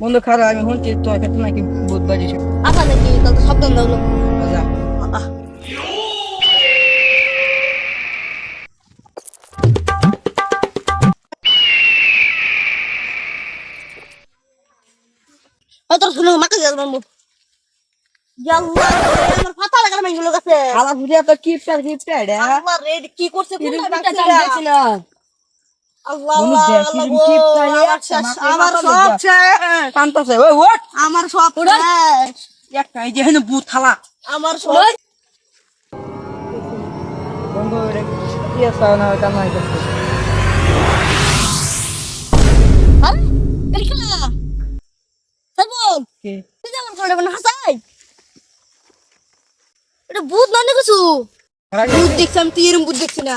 বন্ধু খারাপ আমি শুনছি তোর ক্ষেত্রে নাকি ভূত বাজিছে আসা নাকি তত শব্দ দাও যা অত শুনে মাকে তো কিপটার আল্লাহ রে কি করছে আমার একটা শেষ, মাথায় আমার পাতা সব শেষ। কান্তাছে ওই ওট আমার সব শেষ। একটা এই যে হেন ভূত খালা আমার সব বন্ধু রে কি আছে? না কামাই করছে আরে এলিখলা সাইবল কি? তুই যেমন করে না হাসাই? এটা ভূত না কিছু? ভূত দেখছিলাম তুই এরম ভূত দেখছি না।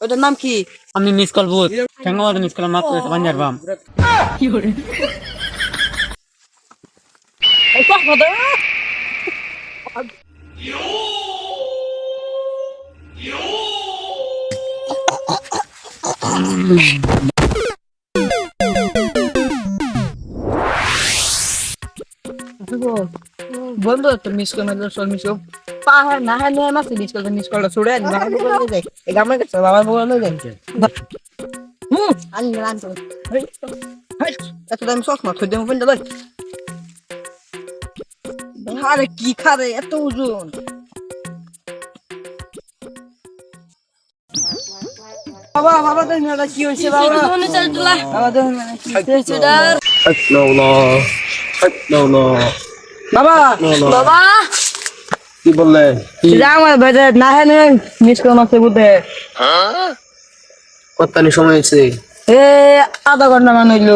ওটার নাম কি? আমি মিস কল বুথ ঠেঙ্গা মিস কল মাক বাঞ্জার বাম। কি করে দে বন্ধু তো মিস করে মেলো সব মিস করে পা হ্যাঁ না হ্যাঁ নিয়ে মাসে মিস করে মিস করে ছুড়ে না হ্যাঁ বলে যায় এই গামে গেছে? বাবা বলে যায় হুম। আনি রান তো হেই হেই এত দাম সস না থই দেম ফোন দাই আরে কি খারে এত ওজন। বাবা বাবা দেখ না কি হয়েছে বাবা। মনে চল তোলা। বাবা দেখ না কি হয়েছে। ডার বাবা! বাবা! কি বললে? যা আমার ভেজে না হ্যাঁ নিয়ে মিস করে মাসে বুঝে কত্তানি সময় হয়েছে। এ আধা ঘণ্টা মান হইল।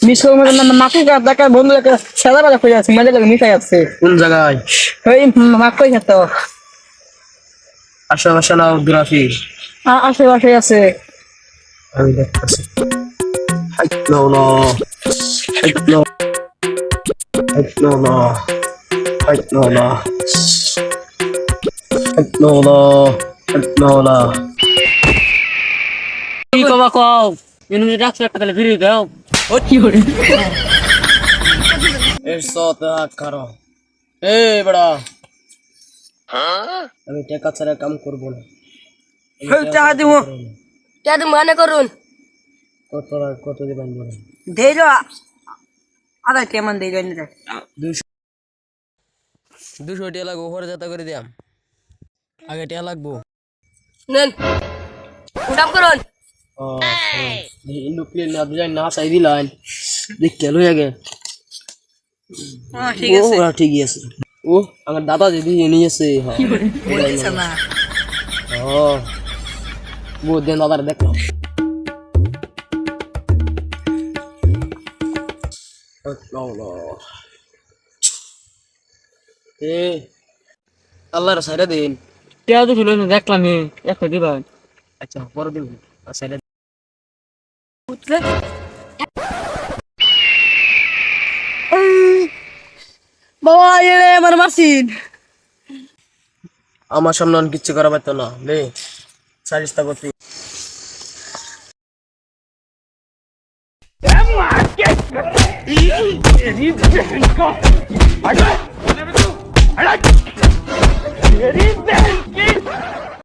মিস করে মানে মাকে দেখা বন্ধু সাদা বেলা খুঁজে আছে লাগে মিশাই আছে কোন জায়গায়? ওই মাক কই খেত আশেপাশে না গ্রাফি আশেপাশে আছে। আমি দেখতেছি। না না হাইট নাও না কি কবা কও? ইনু রাখছ একটা তাহলে ফিরে দাও। ও কি করে এর সত কারও এ বড়া। আমি টাকা ছাড়া কাম করব না। টাকা দিব। কেন মনে করুন। কত কত দিবেন বলেন? দেইল আধা কেমন দেইল নিতে দুশো টিয়া লাগবো পরে যাতা করে দিয়াম। আগে টিয়া লাগবো। নেন। উঠাম করুন। নুক্লিয়ার না দুজাই না চাই দিলাম দেখতে লই আগে ঠিক আছে। ঠিকই আছে। ও আমার দাদা যদি নিয়ে আছে না ও বহুত দিন দাদার দেখলাম। এ আল্লাহর সাইরা দিন। টিয়া তো ছিল না দেখলাম একটা দিবা আচ্ছা পরে দিন সাইরা বাবা এরে আমার মাসিন। আমার সামনে কিচ্ছু করা পারতো না লে। সারিস্তা করতে। 你你你别你告